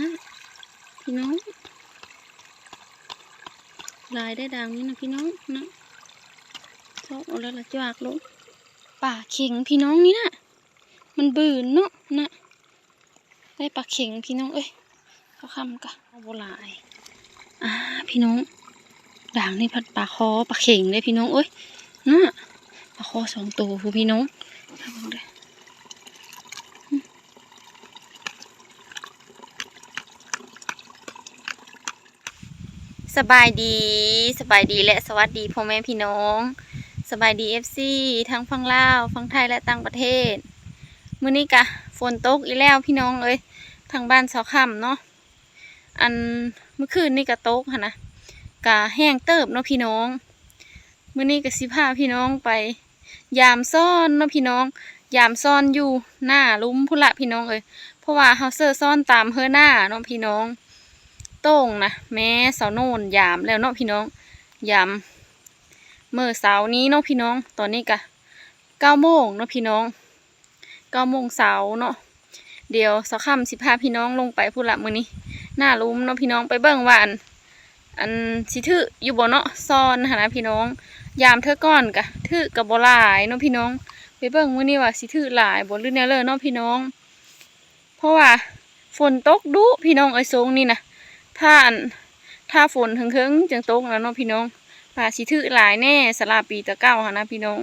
นะพี่น้องลายได้ดังนี่นะพี่น้องนะชอบเอาแล้วละจวากลงป่าเข็งพี่น้องนี่นะมันบืนเนาะนะได้ปลาเข็งพี่น้องเอ้ยเขาคำกะเอาโบหลายอ่าพี่น้องด่างนี่พัดปลาคอปลาเข่งเลยพี่น้องเอ้ยนะปลาคอสองตัวพูพี่น้องเอาลงเลย สบายดีสบายดีและสวัสดีพ่อแม่พี่น้อง สบายดีเอฟซีทั้งฝั่งลาวฝั่งไทยและต่างประเทศ มื้อนี้กะฝนตกอีแล้วพี่น้องเอ้ยทางบ้านสาค่ำเนาะอันเมื่อคืนนี่กะตกค่ะนะกะแห้งเติบเนาะพี่น้องมื้อนี้กะสิพาพี่น้องไป ยามซ่อนเนาะพี่น้อง ยามซ่อนอยู่หน้าลุ้มพุ่นละพี่น้องเอ้ยเพราะว่าเฮาเซอร์ซ่อนตามเฮอหน้าเนาะพี่น้อง โต้งนะแม่เสาโน่นยามแล้วเนาะพี่น้องยามเมื่อเสาร์นี้เนาะพี่น้อง ตอนนี้กะเก้าโมงเนาะพี่น้องเก้าโมงเสาร์เนาะเดี๋ยวสักค่ำสิพาพี่น้องลงไปพุ่นละมือนี้หน้าลุ้มเนาะพี่น้องไปเบิ่งว่าอันอันสิถืออยู่บ่เนาะซ่อนหนนะพี่น้อง ยามเธอก่อนกะถือกับบ่ลายเนาะพี่น้อง ไปเบิ่งมือนี้ว่าสิถือหลายบ่หรือแนวเลยเนาะพี่น้อง เพราะว่าฝนตกดุพี่น้องเอ้ทรงนี่นะ ถ้านถ้าฝนถึงๆจังตกแล้วเนาะพี่น้องป่าสิถือหลายแน่สลาปีตะเก้าหนนะพี่น้อง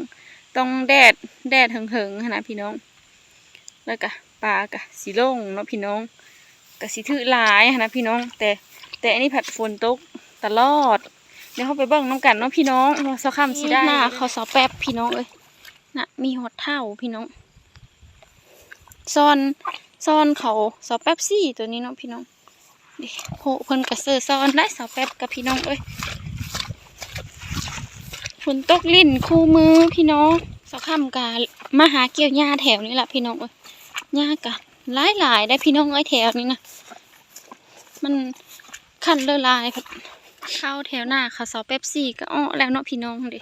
ต้องแดดแดดถึงๆหนนะพี่น้อง แล้วก็ปลากะสิลงเนาะพี่น้องกะสิถือหลายหั้นะพี่น้อง แต่แต่อันนี้ผัดฝนตกตลอดเดี๋ยวเขาไปเบิ่งน้ำกันเนาะพี่น้องว่าสักคำสิได้หน้าเขาสอแป๊บพี่น้องเอ้ยน่ะมีหดเท่าพี่น้องซ่อนซ่อนเขาสอแป๊บซี่ตัวนี้เนาะพี่น้อง โหเพิ่นกระเซอซ่อนได้สอแป๊บกับพี่น้องเอ้ยฝนตกลิ่นคู่มือพี่น้องสักคำกามาหาเกี่ยวหญ้าแถวนี้แหละพี่น้องเอ้ยหญ้ากะหลายหลายได้พี่น้องเอ้ยแถวนี้นะมันคันเลอะลายเข้าแถวหน้าเขาสอเป๊ปซี่ก็อ้อแล้วเนาะพี่น้องเดิ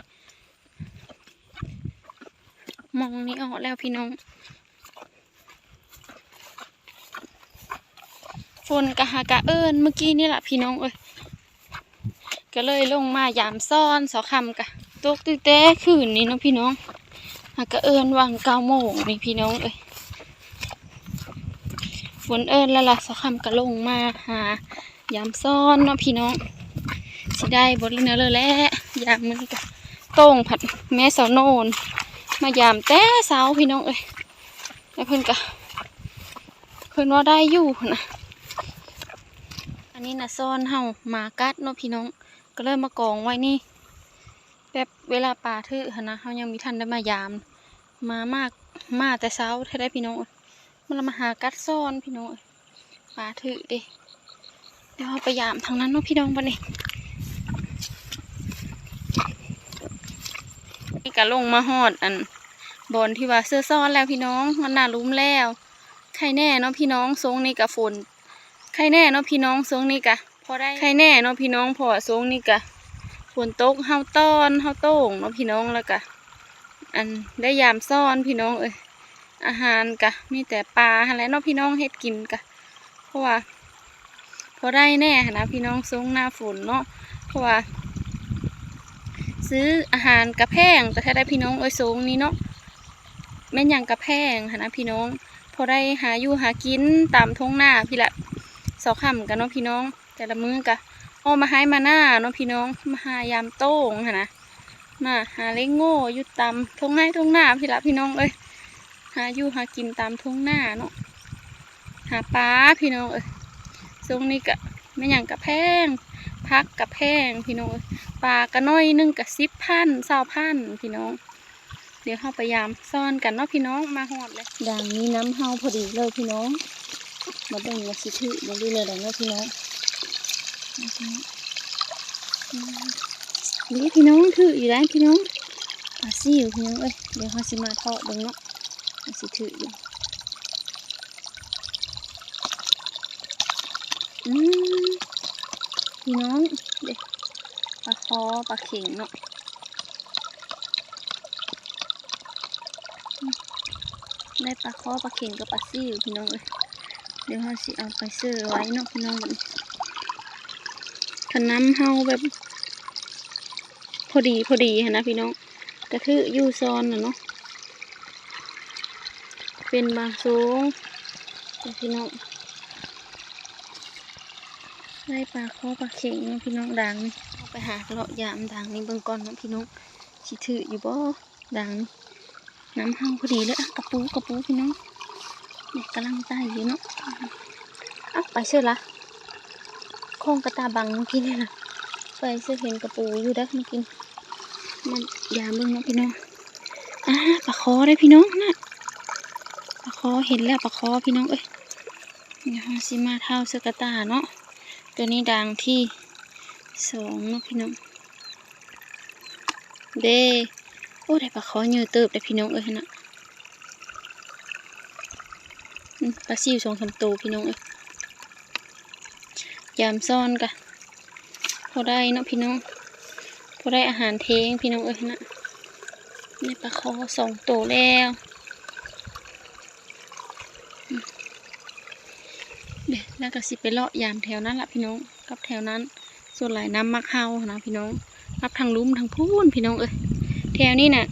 มองนี่อ้อแล้วพี่น้อง นกะหากะเอิญเมื่อกี้นี่แหละพี่น้องเอ้ยก็เลยลงมายามซ่อนสอคำกะตกตื้อแต่คืนนี้เนาะพี่น้องหากะเอิญวางเก้าโมงนี่พี่น้องเอ้ยฝนเอิญล้วล่ะสักคำก็ลงมาหายามซ่อนเนาะพี่น้องสิได้บริเนอร์เลยแหละยามมันก็โต้งผัดแม่เสาโนน มายามแต่เสาพี่น้องเอ้ยแล้วเพิ่นก็เพิ่นว่าได้อยู่นะ นนี้นะซ่อนเฮาหมากัดเนาะพี่น้อง ก็เลยมมากองไว้นี่แบบเวลาปลาทื่อนะเฮายังมีทันได้มายาม มามากมาแต่เช้าแท้ได้พี่น้องมันละมาหากัดซ่อนพี่น้องปลาถือเดิเดี๋ยวเราไปยามทางนั้นเนาะพี่น้องปะนี่นี่ก็ลงมาหอดอันบอนที่ว่าเสื้อซ่อนแล้วพี่น้องมันน่าลุ้มแล้วใครแน่เนาะพี่น้องทรงนี่กะฝน ใครแน่เนาะพี่น้องทรงนี่กะพอได้ใครแน่เนาะพี่น้องเพอทรงนี่กะฝนตกเฮาต้อนเฮาโต้งเนาะพี่น้องแล้วกะอันได้ยามซ่อนพี่น้องเอ้ยอาหารกะมีแต่ปลาหั่นแหละเนาะพี่น้องเฮ็ดกินกะเพราะว่า พอได้แน่หั้นนะพี่น้องซงหน้าฝนเนาะเพราะว่า ซื้ออาหารกระแพงแต่ถ้าได้พี่น้องเอ้ยซงนี้เนาะแม่นหยังกระแพงหั้นนะพี่น้อง พอได้หาอยู่หากินตามท้องหน้าพี่ละ สอค่ำกันเนาะพี่น้อง แต่ละมื้อกะเอมาให้มาหน้าเนาะพี่น้องมาหายามโต้งหั้นะน่ะหาเล็กโง่อยู่ตามทงไห้ทงหน้าพี่ละพี่น้องเอ้ยหาอยู่หากินตามทงหน้าเนาะหาปลาพี่น้องเอ้ยช่วงนี้กะไม่หยังกะแพงพักกะแพงพี่น้องเอ้ยปลากะน้อยนึ่งกะสิบพันเศร้าพันพี่น้อง เดี๋ยวเข้าไปยามซ่อนกันเนาะพี่น้องมาหอดเลยดังนี้น้ำเฮาพอดีเลยพี่น้อง มาเบิ่งมาสิถือมาดูเลยดังเนาะพี่น้องนี่พี่น้องถืออยู่แล้วพี่น้องปลาซิวพี่น้องเอ้ยเดี๋ยวเขาสิมาทอดเบิ่งเนาะมันสิถืออยู่พี่น้องเด็กปลาคอปลาเข็งเนาะได้ปลาคอปลาเข็งกับปลาซิวพี่น้องเลย ดี๋ยวเราสิเอาไปซื้อไว้เนาะพี่น้องบัดนี้ถ้าน้ำเฮาแบบ พอดีพอดีนะพี่น้องกระทืออยูซอนนะเนาะเป็นบางสูงพี่น้องได้ปลาคอปลาเข็งเนาะพี่น้องดังนี่เอาไปหาเลาะยามดังนี่เบิ่งก่อนเนาะพี่น้องสิถืออยู่บ่ดังน้ำเฮาพอดีเลยกระปูกระปูพี่น้อง เนี่ยกำลังใต้อยู่เนาะอ้าไปเชื่อละโค้งกระตาบังเมื่อกี้นี่นะไปเชื่อเห็นกระปูอยู่ได้เมื่อกี้มันยามเบิ่งเนาะพี่น้องอ่าปลาคอได้พี่น้องน่ะปลาคอเห็นแล้วปลาคอพี่น้องเอ้ยเดี๋ยวเราสิมาเท่าเสื้อกระตาเนาะตัวนี้ดังที่สองเนาะพี่น้องเด้โอ้ได้ปลาคอเยอะเติบได้พี่น้องเอ้ยนะ อืม ปลาซิวสองสามตัวพี่น้องเอ้ยยามซ่อนกะพอได้เนาะพี่น้องพอได้อาหารเทงพี่น้องเอ้ยนะนี่ปลาคอสองตัวแล้วเดี๋ยวแล้วก็สิไปเลาะยามแถวนั้นละพี่น้องกับแถวนั้น ส่วนหลายน้ำมักเฮานะพี่น้องรับทางลุ่มทางพูนพี่น้องเอ้ยแถวนี้น่ะ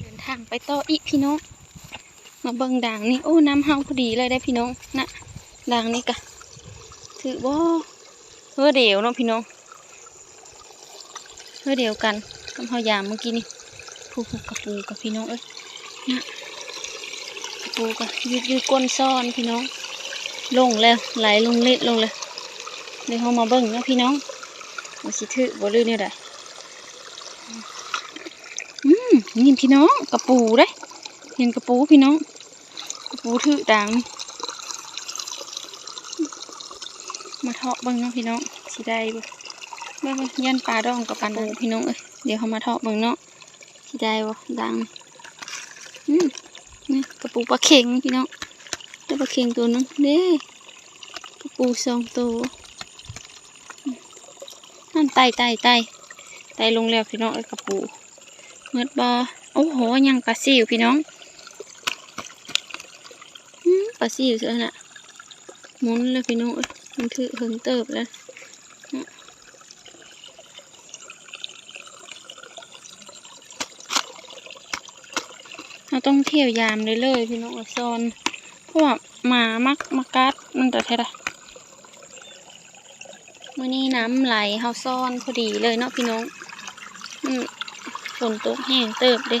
เดินทางไปต่ออีกพี่น้อง มาเบิ่งด่างนี่โอ้น้ำเฮาพอดีเลยได้พี่น้องนะด่างนี่กะถือว่าเพื่อเดียวเนาะพี่น้องเพื่อเดียวกันกับเฮายามเมื่อกี้นี่ผูกกระปูกับพี่น้องเอ้ยนะกระปูกับยืดยืดก้นซ่อนพี่น้อง ลงแล้วไหลลงเล็ดลงเลยเดี๋ยวเฮามาเบิ่งเนาะพี่น้องมาสิถือบ่ลือเนี่ยได้อืมนี่พี่น้องกระปูได้เห็นกระปูพี่น้อง ปูถือด่างนี่มาเทาะเบิ่งเนาะพี่น้องสิได้บ่เบิ่งๆยันปลาดองกับปลาปูพี่น้องเอ้ยเดี๋ยวเขามาเทาะเบิ่งเนาะสิได้บ่ด่างนี่อืมนี่กระปูปลาเข็งพี่น้องได้ปลาเข็งตัวหนึงเด้กระปูสองตัวอืมนั่นไต่ไต่ไต่ไต่ลงแล้วพี่น้องเอ้ยกระปูเมืดบ่โอ้โหยังปลาซิวพี่น้องอืม ปลาซิวเสือน่ะหมุนเลยพี่น้องเอ้ยมันถือเหิงเติบแล้วเราต้องเที่ยวยามเลยเลยพี่น้องเอาซอนเพราะว่าหมามักมากัดมันแต่เท่าไรมื่อนี้น้ำไหลเฮาซ่อนพอดีเลยเนาะพี่น้องมันฝนตกแห้งเติบเด้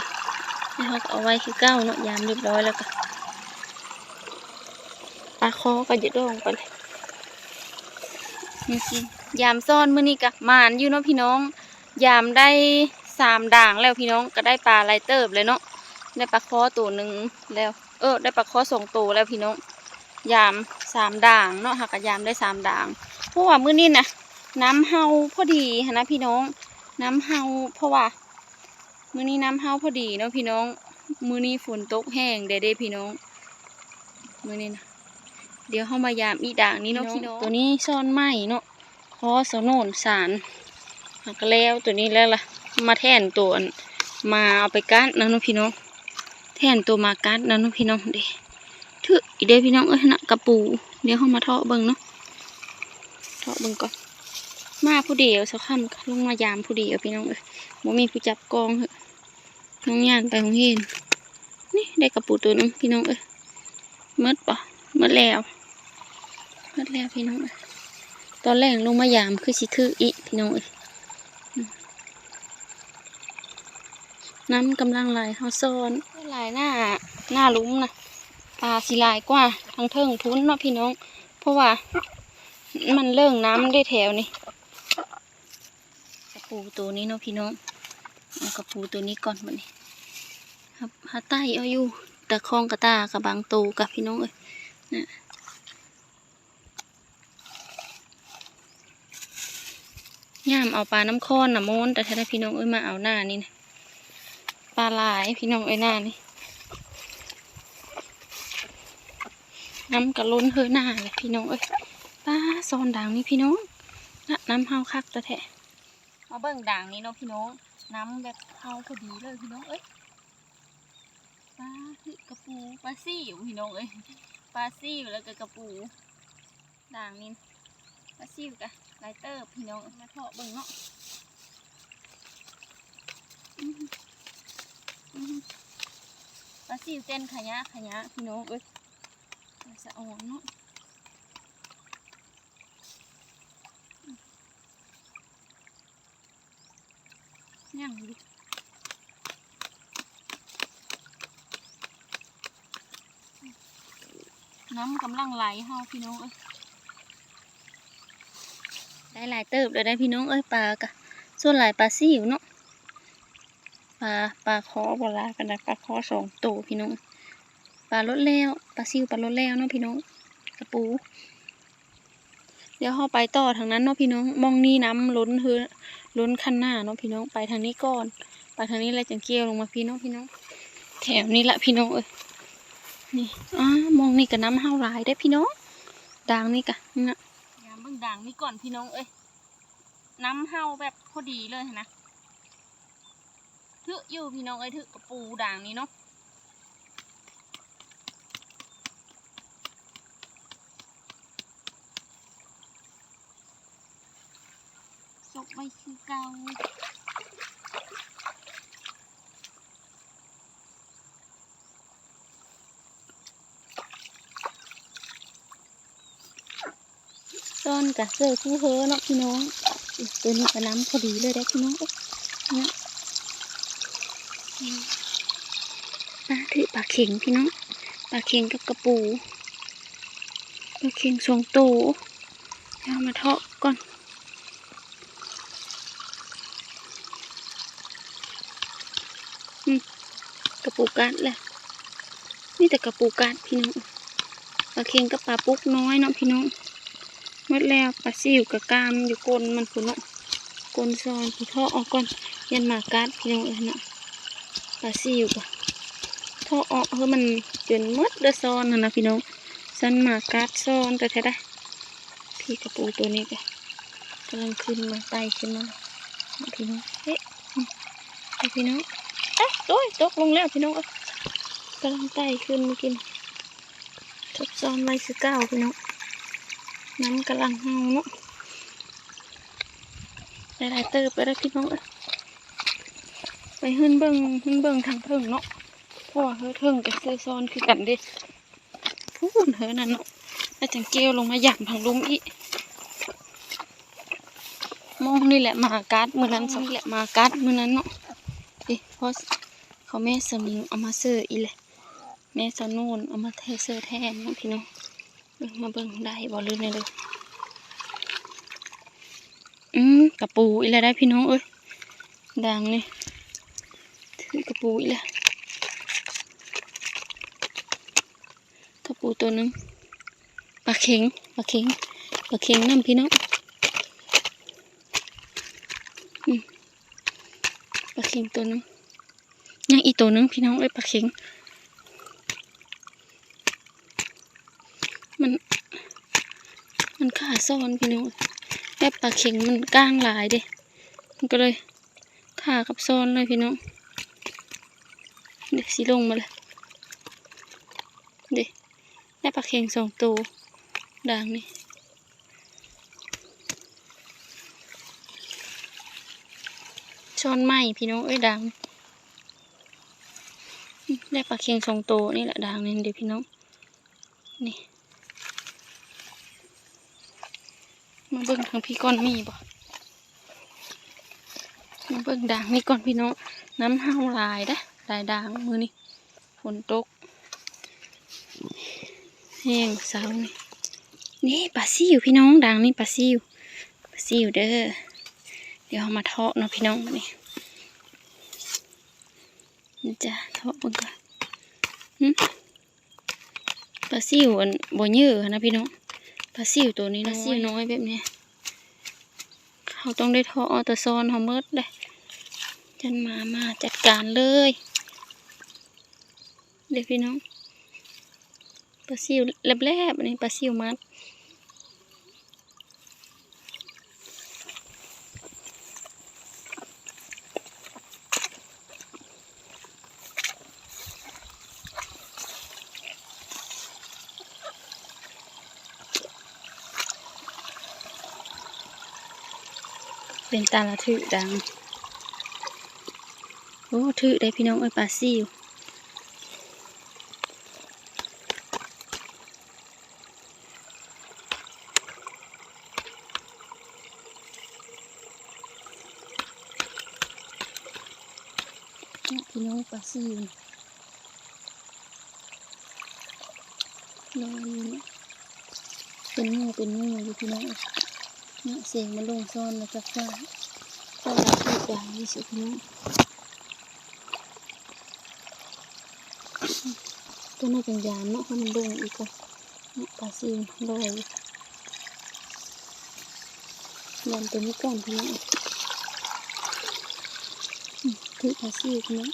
แล้เขาเอาไว้คือเก้าเนาะยามเรียบร้อยแล้วก็ ปลาคอก็จะด่งไปเลยนี่สิยามซ่อนมื้อนี้กะมานอยู่เนาะพี่น้อง ยามได้สามด่างแล้วพี่น้องก็ได้ปลาไหลเติบเลยเนาะได้ปลาคอตัวหนึ่งแล้ว เออ ได้ปลาคอสองตัวแล้วพี่น้องยามสามด่างเนาะหากกะยามได้สามด่างเพราะว่ามื้อนี้นะน้ำเฮาพอดีนนะพี่น้อง น้ำเฮาเพราะว่ามื้อนี้น้ำเฮาพอดีเนาะพี่น้อง มื้อนี้ฝนตกแห้งเด้เด้พี่น้องมื้อนี้นะ เดี๋ยวเข้ามายามอีด่างนี้เนาะพี่น้องตัวนี้ซ่อนไหมเนาะคอสโนนสารหักแล้วตัวนี้แล้วล่ะ มาแทนตัวอันมาเอาไปกัดนะเนาะพี่น้อง แทนตัวมากัดนะเนาะพี่น้องเด้ถืออีเด้พี่น้องเอ้ยนะกระปู เดี๋ยวเข้ามาเทาะเบิ่งเนาะเทาะเบิ่งก่อนมาผู้เดียวสักคำลงมายามผู้เดียวพี่น้องเอ้ยบ่มีผู้จับกองเหอะน้องย่านไปของเห็นนี่ได้กระปูตัวหนึงพี่น้องเอ้ยหมดปะ หมดแล้วหมดแล้วพี่น้องเอ้ยตอนแรกลงมายามคือสิถืออีพี่น้องเอ้ยน้ำกำลังไหลเขาซ้อนไหลหน้าหน้าลุ้มนะปลาสีลายกว่าทางเทิงพุ้นเนาะพี่น้อง เพราะว่า มันเลิ่งน้ำได้แถวนี่กระปูตัวนี้เนาะพี่น้องเอากระปูตัวนี้ก่อนมันนี่ครับหาใต้เอาอยู่ตะคองกระตากับบางตูกับพี่น้องเอ้ย ย่ามเอาปลาน้ำค้อนนะโมนแต่ถ้าได้พี่น้องเอ้ยมาเอาหน้านี่นะปลาลายพี่น้องเอ้ยหน้านี่น้ำกระล้นเฮอหน้าเลยพี่น้องเอ้ยปลาซอนด่างนี่พี่น้องน้ำเฮาคักแตะแทะเอาเบิ่งด่างนี้เนาะพี่น้องน้ำแบบเฮาพอดีเลยพี่น้องเอ้ยปลาคือกระปูปลาซี่อยู่พี่น้องเอ้ย ปลาซี่อยู่แล้วก็กระปูด่างนี่ปลาซิวกะไลเตอร์พี่น้องมาเทาะเบิ่งเนาะอื้อหืออื้อหือปลาซิวเต้นขยะขยะพี่น้องเอ้ยสะอ่อนเนาะย่างดิ น้ำกำลังไหลเฮาพี่น้องเอ้ยได้หลายเติบเลยได้พี่น้องเอ้ยปลากะส่วนหลายปลาซิวเนาะปลาปลาคอบลากันได้ปลาคอสองตัวพี่น้องปลาลดแล้วปลาซิวปลาลดแล้วเนาะพี่น้องกระปู เดี๋ยวเราไปต่อทางนั้นเนาะพี่น้องมองนี่น้ำล้นเฮือล้นคันหน้าเนาะพี่น้องไปทางนี้ก่อน ไปทางนี้แล้วจังเกี่ยวลงมาพี่น้องพี่น้อง แถวนี้ละพี่น้องเอ้ย นี่อ้ามองนี่กับน้ำเฮาหลายได้พี่น้องด่างนี่กะนี่นะยามเบิ่งด่างนี่ก่อนพี่น้องเอ้ยน้ำเฮาแบบพอดีเลยนะทึอยู่พี่น้องเอ้ยทึกระปูด่างนี้เนาะจบไว้คือเก่า ซ่อนกะเสื้อคู่เฮอเนาะพี่น้องตัวนี้ก็น้ำพอดีเลยได้พี่น้องเนี่ยอืมอะถือปลาเข็งพี่น้องปลาเข็งกับกระปูปลาเข็งสองตัวเอามาเทาะก่อนกระปูกัดแหละนี่แต่กระปูกัดพี่น้องปลาเข็งกับปลาปุ๊กน้อยเนาะพี่น้อง มดแล้วปลาซิวกับกามอยู่ก้นมันพุ่นเนาะก้นซอนถูท่อออกก่อนยันหมากัดพี่น้องเอ้ยเนาะปลาซิวกับท่อออกเฮ้ยมันจนมดเด้อซอนนะนะพี่น้องสันหมากัดซอนแต่แท้ได้พี่กระปูตัวนี้ก็กำลังขึ้นมาไตขึ้นมาพี่น้องเฮ้ยพี่น้องเอ๊ะโอ้ยตกลงแล้วพี่น้องกำลังไตขึ้นมากินทบซ้อนไว้คือเก้าพี่น้อง น้ำกำลังเฮาเนาะหลายๆเติบไปแล้พี่น้องเอ้ยไปขึ้นเบิ่งขึ้นเบิ่งทางเทิงเนาะเพราะว่าเฮ้ยเทิงกับเซซอนคือกันเดิพูดเฮ้ยนั่นเนาะแล้วจังเกลลงมาหย่ำทางลุมอีมองนี่แหละหมากัดมือนั้นสักแหละหมากัดมือนั้นเนาะดิเพราะเขาแม่สมิงเอามาเสืออีแหละแม่สนูนเอามาเทเสือแทนนะพี่น้อง มาเบิ่งได้บ่ลืมเลยเลยอืมกระปูอีแล้วได้พี่น้องเอ้ยดังนี่ถือกระปูอีแล้วกระปูตัวหนึงปลาเข็งปลาเข็งปลาเข็งน้ำพี่น้องอืมปลาเข็งตัวนึงยังอีตัวหนึงพี่น้องเอ้ยปลาเข็ง มัน มันขา ซ่อนพี่น้องแค่ปลาเข็งมันก้างหลายเด้มันก็เลยขากับซ่อนเลยพี่น้องเดี๋ยวสิลงมาเลยเดี๋ยวได้ปลาเข็งสองตัวด่างนี่ช้อนไหมพี่น้องเอ้ยด่างอืมได้ปลาเข็งสองตัวนี่แหละด่างนี่เดี๋ยวพี่น้องนี่ มา เบิ่งทางพี่ก่อนมีบ่มาเบิ่งด่างนี่ก่อนพี่น้อง น้ำห้าวลายเด้ลายด่างมือนี่ฝนตกแห้งเสานี่นี่ปลาซิวพี่น้องด่างนี่ปลาซิวปลาซิวเด้อ เดี๋ยวเอามาเทาะเนาะพี่น้องนี่นี่จ้ะเทาะเบิ่งก่อนปลาซิวอันบ่เยอะนะพี่น้องปลาซิวตัวนี้นะซิวน้อยแบบนี้ เขาต้องได้ทอออตซอนเขาเมิดเลยจันมามาจัดการเลย เด็กพี่น้องปลาซิวแลบๆอันนี้ปลาซิวมัด เป็นตาละถือดัง โอ้ถือได้พี่น้องเอ้ยปลาซิวเนี่ยพี่น้องปลาซิวลอยอยู่เนี่ยเป็นงูเป็นงูอยู่พี่น้อง เนี่ยเสียงมันลงซ่อนมาจากฟ้าฟ้าถือดังนี่สิพี่น้องตัวน่าจังยานเนาะให้มันลงอีกก่อนเนี่ยปลาซิวลอยยันตัวนี้ก่อนพี่น้องถือปลาซิวพี่น้อง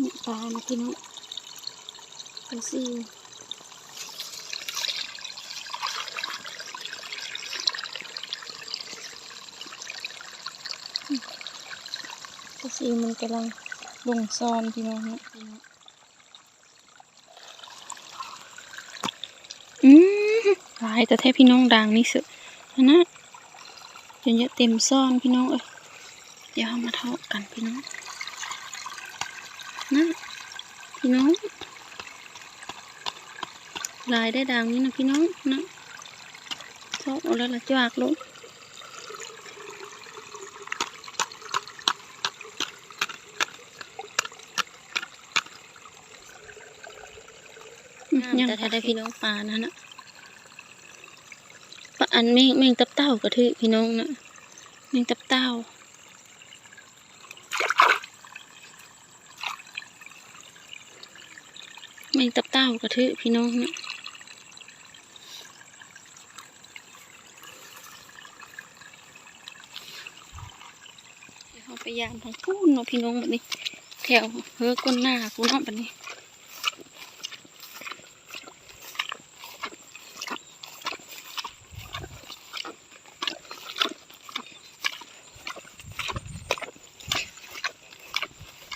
นี่ยปลานะพี่น้องปลาซิวก็สีมันกำลังลงซ้อนพี่น้องเนี่ยพี่น้องอืมหลายแต่แท้พี่น้องดังนี่สุดนะจนเยอะเต็มซ่อนพี่น้องเอ้ยเดี๋ยวเอามาเท่ากันพี่น้องนะพี่ น้องหลายได้ดังนี่นะพี่น้องนะเท่าเอาแล้วละจวากลงยังแต่ถ้าได้พี่น้องปลานั่นนะปลาอันแมงแมงตับเต้ากระทือพี่น้องนะแมงตับเต้า ข้ากระทือพี่น้องเดี๋ยเราไปยามทางพูนเนาะพี่น้องแบบนี้ แถวเฮือก้นหน้ากูเนาะแบบนี้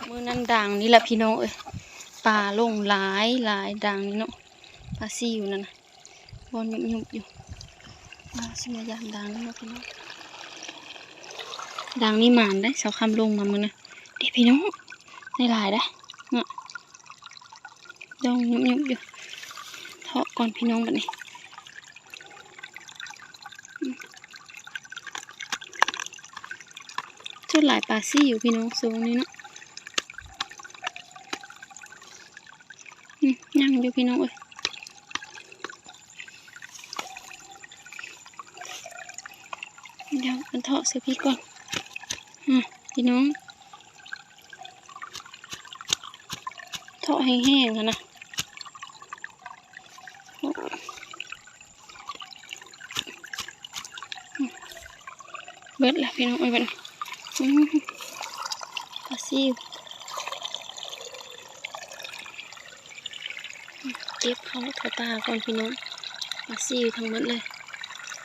มือนั้นดังนี่แหละพี่น้องเอ้ย ปลาลงหลายหลายดังนี่เนาะปลาซีอยู่นั่นนะบอลยุบยุบอยู่ปลาเสียยามดังนี่เนาะพี่น้องดังนี่หมานได้เสาคำลงมามือนะเดี๋ยวพี่น้องได้หลายได้เนาะดองยุบยุบอยู่เทาะก่อนพี่น้องแบบนี้อืมชุดหลายปลาซี่อยู่พี่น้องสูงนี่เนาะ อืม ยังอยู่พี่น้องเอ้ยเดี๋ยวมันเทาะเสียพี่ก่อนอะพี่น้องเทาะแห้งๆอะนะเบิดละพี่น้องเอ้ยเบิดปลาซิว เก็บเขาเถาตาก่อนพี่น้องปลาซิวทั้งหมดเลย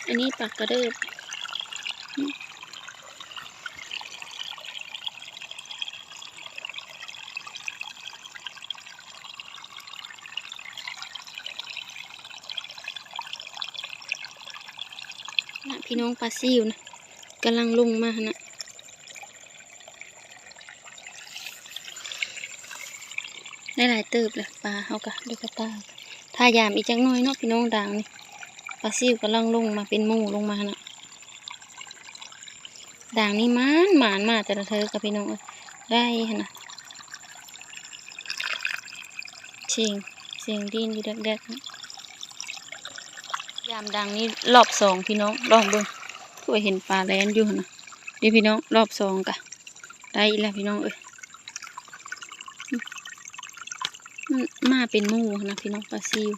อันนี้ปลากกระเดิบอืมน่ะพี่น้องปลาซิวนะกำลังลงมานะ ได้หลายติบเลยปลาเขากะด้วยกระตาถ้ายามอีจังน้อยเนาะพี่น้องดังนี่ปลาซิวกำลังลงมาเป็นหมู่ลงมานะด่างนี่มานหมานมาแต่ละเธอกับพี่น้องได้หั่นนะเชียงเสียงดินอยู่แดกๆนยามดังนี่รอบสองพี่น้องลองเบิ่งก็เห็นปลาแลนอยู่นะเดี๋ยวพี่น้องรอบสองกะได้อีแล้วพี่น้องเอ้ยอืมอื มาเป็นมูนะพี่น้องปลาซิว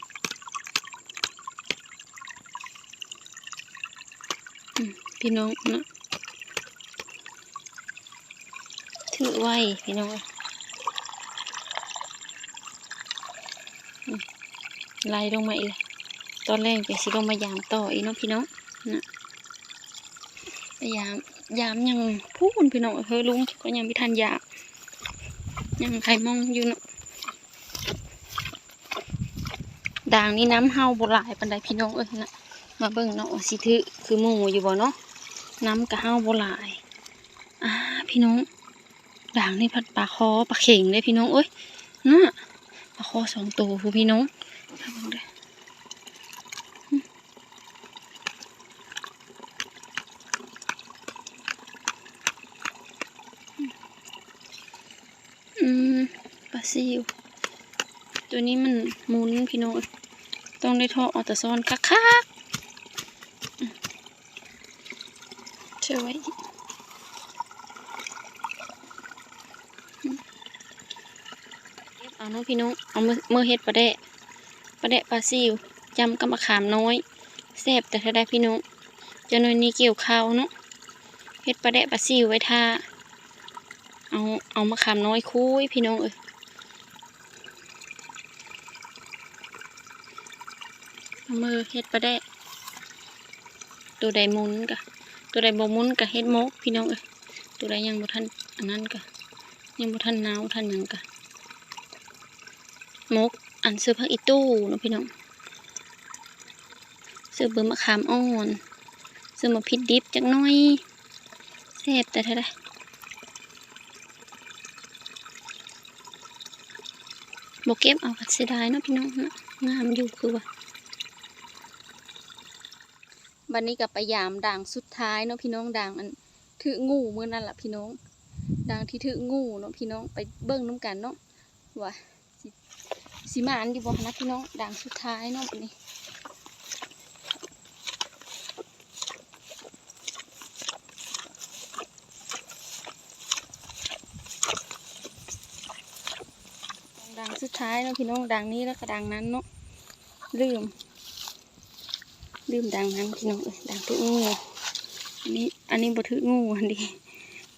พี่น้องนะถือไว้พี่น้องอืมไล่ลงมาอีกเลยตอนแรกจะสิลงมายามต่ออีกเนาะพี่น้องนะยามยามยังพูนพี่น้องเฮ้ยลุงก็ยังไม่ทันยามยังใครมองอยู่เนาะ ด่างนี่น้ำเฮาบ่หลายปันใดพี่น้องเอ้ยนะมาเบิ่งเนาะสิถือคือหมูอยู่บ่เนาะน้ำกะเฮาบ่หลายอ่าพี่น้องด่างนี่พัดปลาคอปลาเข่งเลยพี่น้องเอ้ยน่ะปลาคอสองตัวพูพี่น้องมาเบิ่งเด้อืมปลาซิวตัวนี้มันมุนพี่น้อง งได้ท่อออตโซนคักๆอืมเชื่อไว้อืมเอาเนาะพี่น้องเอามือมือเฮ็ดปลาแดะปลาแดะปลาซิวจำกับมะขามน้อยแซ่บแต่ถ้าได้พี่น้องจะน้อยนี้เกี่ยวข้าวเนาะเฮ็ดปลาแดะปลาซิวไว้ท่าเอาเอามะขามน้อยคุยพี่น้องเอ้ย เอา มือเฮ็ดปได้ ตัวใดมุนกะ ตัวใดบ่มุนกะเฮ็ดโมกพี่น้องเอ้ยตัวใดยังบ่ทันอันนั้นกะ ยังบ่ทันหนาวทันหยังกะมกอันซื้อผักอีตู้เนาะพี่น้องซื้อเบอร์มะขามอ่อนซื้อมาพริกดิบจักหน้อยแซ่บแต่เท่าไดบ่เก็บเอาผัดเสียดายเนาะพี่น้องงามอยู่คือว่า บันนี้กับไปยามด่างสุดท้ายเนาะพี่น้องด่างอันถืองูเมื่อนั่นแหละพี่น้องด่างที่ถืองูเนาะพี่น้องไปเบิ้งน้ำกันเนาะว่าสิสิมาอันอยู่บ่นะพี่น้องด่างสุดท้ายเนาะบันนี้ด่างสุดท้ายเนาะพี่น้องด่างนี้แล้วก็ด่างนั้นเนาะลืม ลืมดังนั้นพี่น้องเอ้ยดังถืองูอันนี้อันนี้บ่ถืองูอันนี้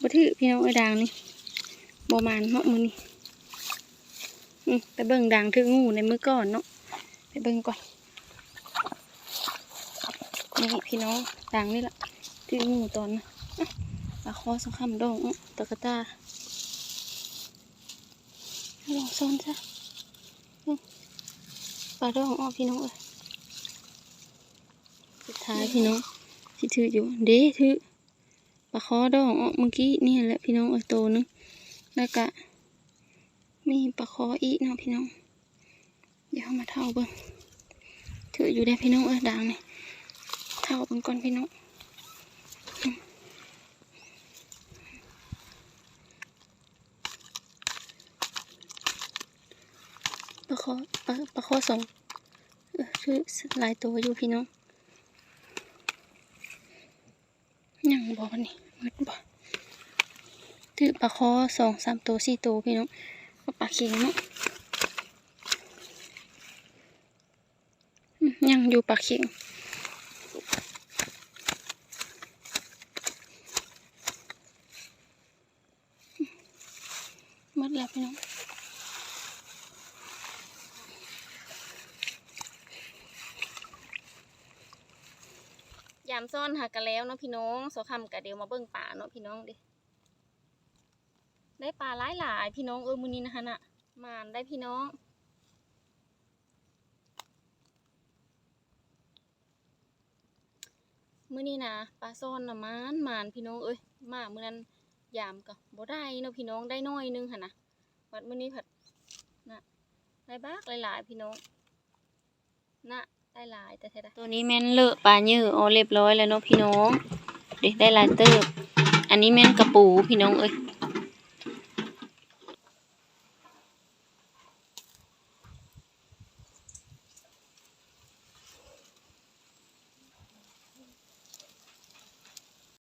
บ่ถือพี่น้องเอ้ยดังนี่บ่มานเนาะมือนี่ไปเบิ่งดังถืองูในมือก่อนเนาะไปเบิ่งก่อนนี่พี่น้องดังนี่แหละถืองูตอนนะอะปลาคอสองคำดองตะกะตาลองซ่อนซะปลาดองอ้อพี่น้องเอ้ย ท้ายพี่น้องที่ถืออยู่ เด้ถือปลาคอดองออกเมื่อกี้นี่แหละพี่น้องเอาโตนึงแล้วก็มีปลาคออีกเนาะพี่น้อง เดี๋ยวเอามาเท่าเบิ่งถืออยู่ได้พี่น้องเออดังนี่เท่าเบิ่งก่อนพี่น้องปลาคอปลาปลาคอสองเออถือหลายตัวอยู่พี่น้อง ยัง บอกนี่มืดบ่ถือปลาคอสองสามตัวสี่ตัวพี่น้องก็ปลาเค็งเนาะยังอยู่ปลาเค็งหมดแล้วพี่น้องยาม ซ่อนหากันแล้วเนาะพี่น้องโซคำกะเดียวมาเบิ่งป่าเนาะพี่น้องดิได้ปลาหลายหลายพี่น้องเออมือนี้นะคะน่ะมานได้พี่น้อง มื้อนี้นะปลาซ่อนน่ะมานมานพี่น้องเอ้ยมามื้อนั้นยามก็บ่ได้เนาะพี่น้องได้น้อยนึงหั่นนะวัดมื้อนี้ผัดน่ะได้บากหลายๆพี่น้องน่ะ ได้หลายแต่เท่ตัวนี้แม่นเลอะปลาเยอะอ๋อเรียบร้อยแล้วเนาะพี่น้องเด็ได้หลายเติบ อันนี้แม่นกระปูพี่น้องเอ้ย